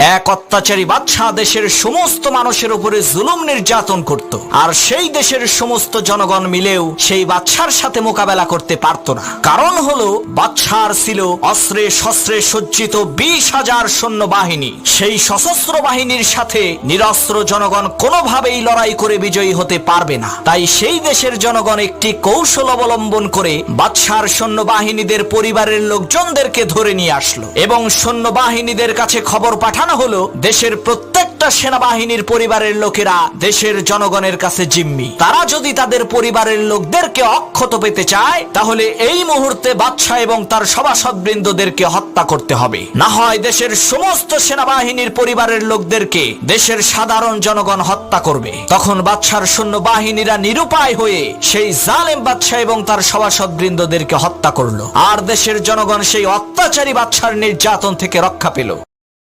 এক অত্যাচারী বাদশাহ দেশের সমস্ত মানুষের উপরে জুলুম নির্যাতন করত। আর সেই দেশের সমস্ত জনগণ মিলেও সেই বাদশার সাথে মোকাবেলা করতে পারত না। কারণ হলো, বাদশার ছিল অস্ত্রে শস্ত্রে সজ্জিত বিশ হাজার সৈন্য বাহিনী সেই সশস্ত্র বাহিনীর সাথে নিরস্ত্র জনগণ কোনোভাবেই লড়াই করে বিজয়ী হতে পারবে না। তাই সেই দেশের জনগণ একটি কৌশল অবলম্বন করে বাদশার সৈন্য বাহিনীদের পরিবারের লোকজনদেরকে ধরে নিয়ে আসলো। এবং সৈন্য বাহিনীদের কাছে খবর পাঠানো হলো, দেশের প্রত্যেকটা সেনাবাহিনীর পরিবারের লোকেরা দেশের জনগণের কাছে জিম্মি। তারা যদি তাদের পরিবারের লোকদেরকে অক্ষত পেতে চায়, তাহলে এই মুহূর্তে বাদশাহ এবং তার সভাসদবৃন্দদেরকে হত্যা করতে হবে। না হয় দেশের সমস্ত সেনাবাহিনীর পরিবারের লোকদেরকে দেশের সাধারণ জনগণ হত্যা করবে। তখন বাদশার সৈন্য বাহিনীরা নিরুপায় হয়ে সেই জালেম বাদশাহ এবং তার সভাসদবৃন্দদেরকে হত্যা করল। আর দেশের জনগণ সেই অত্যাচারী বাদশার নির্যাতন থেকে রক্ষা পেল।